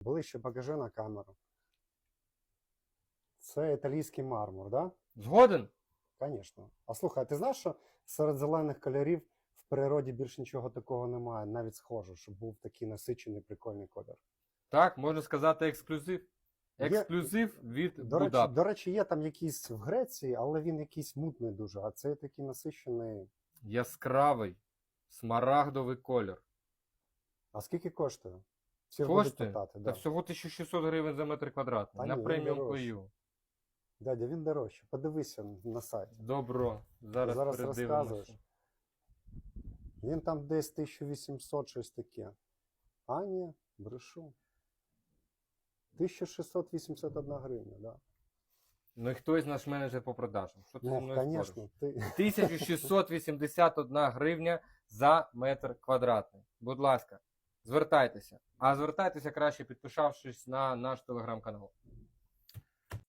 Ближче покажи на камеру. Це італійський мармур? Да? Згоден? Звісно. А слухай, а ти знаєш, що серед зелених кольорів в природі більш нічого такого немає, навіть схоже, щоб був такий насичений прикольний колір. Так, можна сказати, ексклюзив. Є- Ексклюзив від До речі, Будап. до речі, є там якийсь в Греції, але він якийсь мутний дуже, а цей такий насичений. Яскравий, смарагдовий колір. А скільки коштує? Всі будуть питати. Та Да. всього 1600 гривень за метр квадратний. Та на ні, він преміум дорожче. бою. Дядя, він дорожче. Подивися на сайт. Добро. Зараз, Зараз передивимося. розказуєш. Він там десь 1800 щось таке. А, ні, брешу. 1681 гривня, да. Ну і хтось наш менеджер по продажам. Що ти зі Ну, мною спориш? звісно, ти. 1681 гривня за метр квадратний. Будь ласка, звертайтеся. А звертайтеся краще, підписавшись на наш телеграм-канал.